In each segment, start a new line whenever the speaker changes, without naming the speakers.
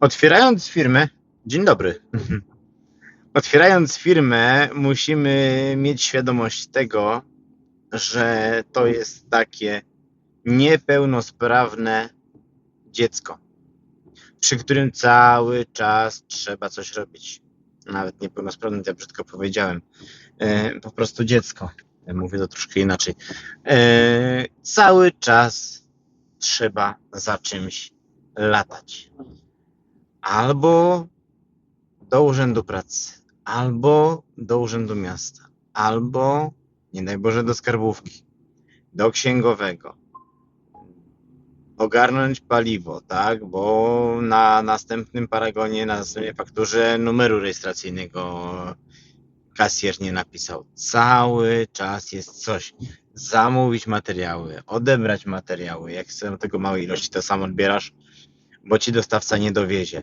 Otwierając firmę, dzień dobry. Otwierając firmę, musimy mieć świadomość tego, że to jest takie niepełnosprawne dziecko, przy którym cały czas trzeba coś robić. Nawet niepełnosprawne, to ja brzydko powiedziałem. E, po prostu dziecko. Mówię to troszkę inaczej. E, cały czas trzeba za czymś latać albo do urzędu pracy, albo do urzędu miasta, albo, nie daj Boże, do skarbówki, do księgowego, ogarnąć paliwo, tak, bo na następnym paragonie, na następnej fakturze numeru rejestracyjnego kasjer nie napisał. Cały czas jest coś. Zamówić materiały, odebrać materiały. Jak są tego małej ilości, to sam odbierasz, bo ci dostawca nie dowiezie.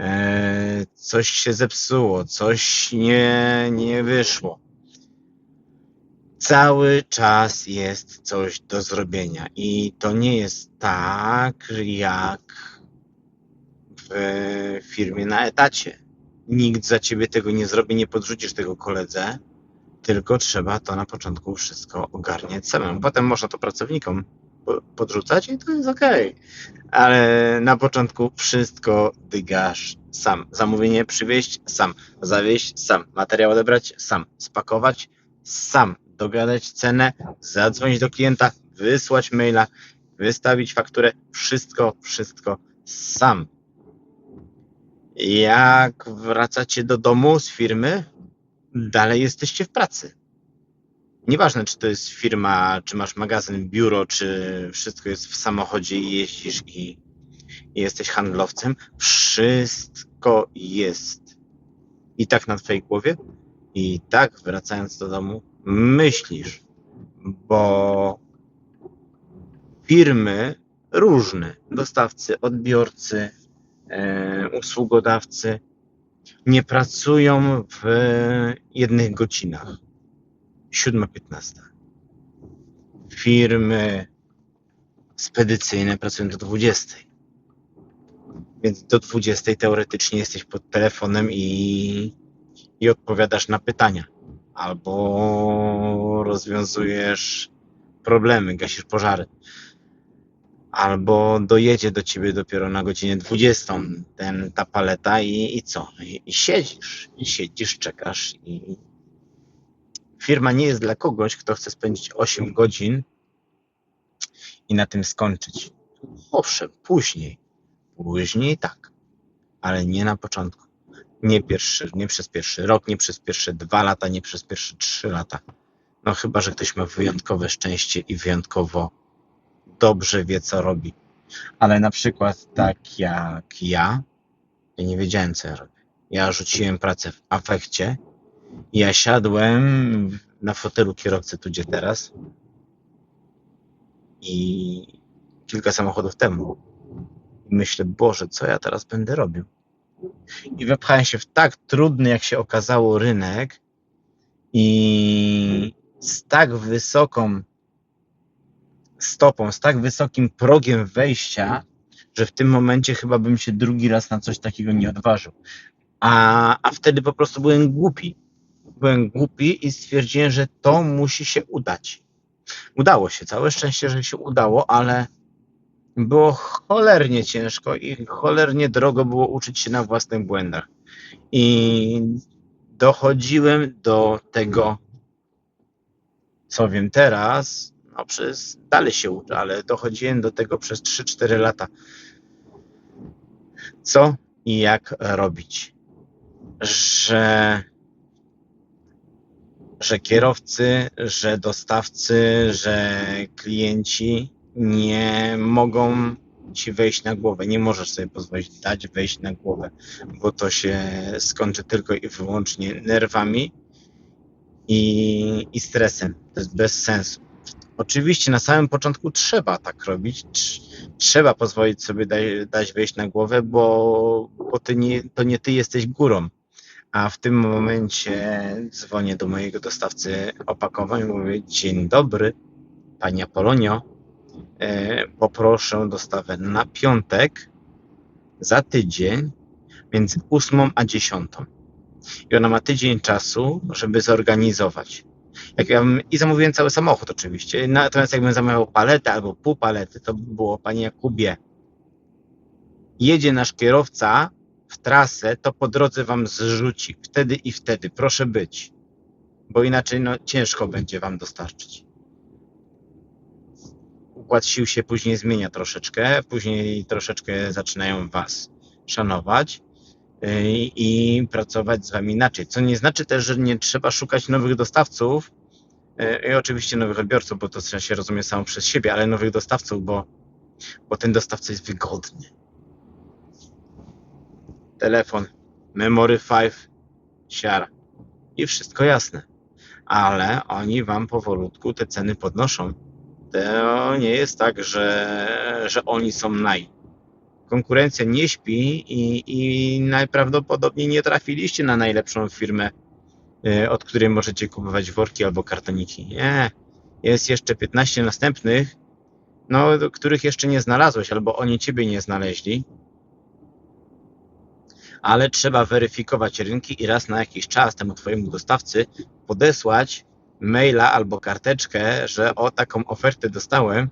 E, coś się zepsuło, coś nie, nie wyszło. Cały czas jest coś do zrobienia i to nie jest tak jak w firmie na etacie. Nikt za ciebie tego nie zrobi, nie podrzucisz tego koledze, tylko trzeba to na początku wszystko ogarniać samemu. Potem można to pracownikom podrzucać i to jest ok. Ale na początku wszystko dygasz sam. Zamówienie przywieźć sam. Zawieźć sam. Materiał odebrać sam. Spakować sam. Dogadać cenę, zadzwonić do klienta, wysłać maila, wystawić fakturę. Wszystko, wszystko sam. Jak wracacie do domu z firmy, dalej jesteście w pracy Nieważne, czy to jest firma, czy masz magazyn, biuro, czy wszystko jest w samochodzie i jeździsz i, i jesteś handlowcem, wszystko jest. I tak na twojej głowie, i tak wracając do domu, myślisz, bo firmy różne, dostawcy, odbiorcy, e, usługodawcy, nie pracują w jednych godzinach 7.15. Firmy spedycyjne pracują do 20. Więc do 20 teoretycznie jesteś pod telefonem i, i odpowiadasz na pytania. Albo rozwiązujesz problemy, gasisz pożary. Albo dojedzie do ciebie dopiero na godzinę 20 ten, ta paleta i, i co? I, I siedzisz, i siedzisz, czekasz i, firma nie jest dla kogoś, kto chce spędzić 8 godzin i na tym skończyć. Owszem, później. Później tak, ale nie na początku. Nie, pierwszy, nie przez pierwszy rok, nie przez pierwsze dwa lata, nie przez pierwsze trzy lata. No chyba, że ktoś ma wyjątkowe szczęście i wyjątkowo dobrze wie, co robi. Ale na przykład tak jak ja, ja nie wiedziałem, co ja robię. Ja rzuciłem pracę w afekcie ja siadłem na fotelu kierowcy tu, gdzie teraz i kilka samochodów temu. I myślę, Boże, co ja teraz będę robił? I wepchałem się w tak trudny, jak się okazało, rynek i z tak wysoką stopą, z tak wysokim progiem wejścia, że w tym momencie chyba bym się drugi raz na coś takiego nie odważył. A, a wtedy po prostu byłem głupi byłem głupi i stwierdziłem, że to musi się udać. Udało się, całe szczęście, że się udało, ale było cholernie ciężko i cholernie drogo było uczyć się na własnych błędach. I dochodziłem do tego, co wiem teraz, no przez, dalej się uczę, ale dochodziłem do tego przez 3-4 lata. Co i jak robić? Że że kierowcy, że dostawcy, że klienci nie mogą ci wejść na głowę. Nie możesz sobie pozwolić dać wejść na głowę, bo to się skończy tylko i wyłącznie nerwami i, i stresem. To jest bez sensu. Oczywiście na samym początku trzeba tak robić, trzeba pozwolić sobie dać, dać wejść na głowę, bo, bo ty nie, to nie ty jesteś górą a w tym momencie dzwonię do mojego dostawcy opakowań i mówię: Dzień dobry, pani Apolonio. E, poproszę dostawę na piątek za tydzień między 8 a 10. I ona ma tydzień czasu, żeby zorganizować. Jak ja bym, I zamówiłem cały samochód oczywiście. Natomiast jakbym zamawiał paletę albo pół palety, to by było, panie Jakubie, jedzie nasz kierowca w trasę, to po drodze wam zrzuci. Wtedy i wtedy. Proszę być. Bo inaczej no, ciężko będzie wam dostarczyć. Układ sił się później zmienia troszeczkę. Później troszeczkę zaczynają was szanować yy, i pracować z wami inaczej. Co nie znaczy też, że nie trzeba szukać nowych dostawców yy, i oczywiście nowych odbiorców, bo to się rozumie samo przez siebie, ale nowych dostawców, bo, bo ten dostawca jest wygodny telefon, Memory 5, siara. I wszystko jasne. Ale oni wam powolutku te ceny podnoszą. To nie jest tak, że, że oni są naj. Konkurencja nie śpi i, i najprawdopodobniej nie trafiliście na najlepszą firmę, y, od której możecie kupować worki albo kartoniki. Nie. Jest jeszcze 15 następnych, no, których jeszcze nie znalazłeś, albo oni ciebie nie znaleźli ale trzeba weryfikować rynki i raz na jakiś czas temu Twojemu dostawcy podesłać maila albo karteczkę, że o taką ofertę dostałem,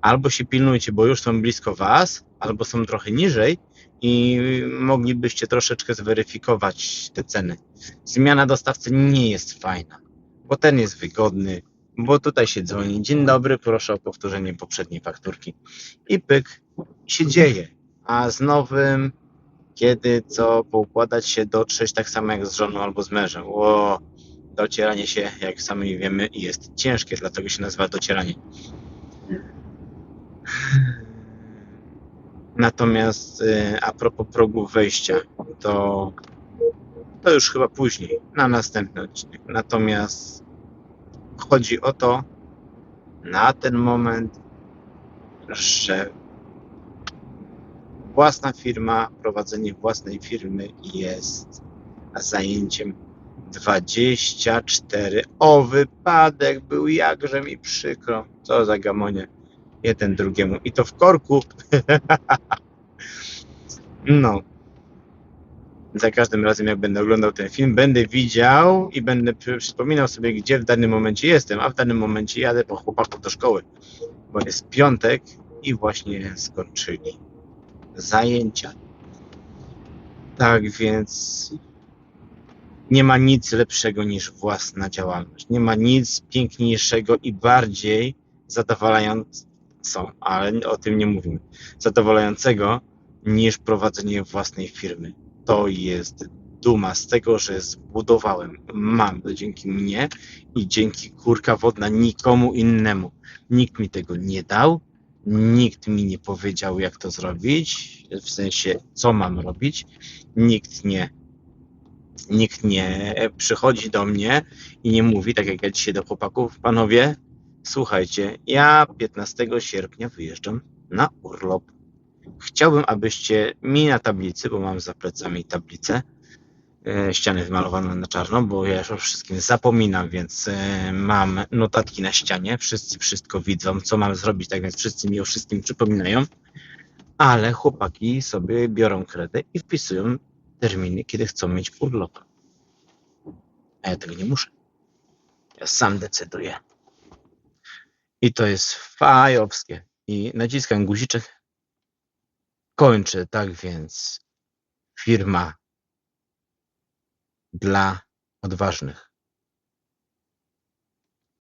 albo się pilnujcie, bo już są blisko Was, albo są trochę niżej i moglibyście troszeczkę zweryfikować te ceny. Zmiana dostawcy nie jest fajna, bo ten jest wygodny, bo tutaj się dzwoni. Dzień dobry, proszę o powtórzenie poprzedniej fakturki. I pyk, się dzieje. A z nowym kiedy co poukładać się, dotrzeć tak samo jak z żoną albo z mężem. Ło, docieranie się, jak sami wiemy, jest ciężkie, dlatego się nazywa docieranie. Natomiast y, a propos progu wejścia, to, to już chyba później, na następny odcinek. Natomiast chodzi o to, na ten moment, że własna firma, prowadzenie własnej firmy jest zajęciem 24. O, wypadek był jakże mi przykro. Co za gamonie. Jeden drugiemu. I to w korku. no. Za każdym razem, jak będę oglądał ten film, będę widział i będę przypominał sobie, gdzie w danym momencie jestem. A w danym momencie jadę po chłopaków do szkoły, bo jest piątek i właśnie skończyli zajęcia. Tak więc nie ma nic lepszego niż własna działalność. Nie ma nic piękniejszego i bardziej zadowalającego, ale o tym nie mówimy, zadowalającego niż prowadzenie własnej firmy. To jest duma z tego, że zbudowałem, mam to dzięki mnie i dzięki kurka wodna nikomu innemu. Nikt mi tego nie dał, Nikt mi nie powiedział, jak to zrobić, w sensie, co mam robić. Nikt nie, nikt nie przychodzi do mnie i nie mówi, tak jak ja dzisiaj do chłopaków, panowie, słuchajcie, ja 15 sierpnia wyjeżdżam na urlop. Chciałbym, abyście mi na tablicy, bo mam za plecami tablicę, ściany wymalowane na czarno, bo ja już o wszystkim zapominam, więc e, mam notatki na ścianie, wszyscy wszystko widzą, co mam zrobić, tak więc wszyscy mi o wszystkim przypominają, ale chłopaki sobie biorą kredę i wpisują terminy, kiedy chcą mieć urlop. A ja tego nie muszę. Ja sam decyduję. I to jest fajowskie. I naciskam guziczek. Kończę, tak więc firma dla odważnych.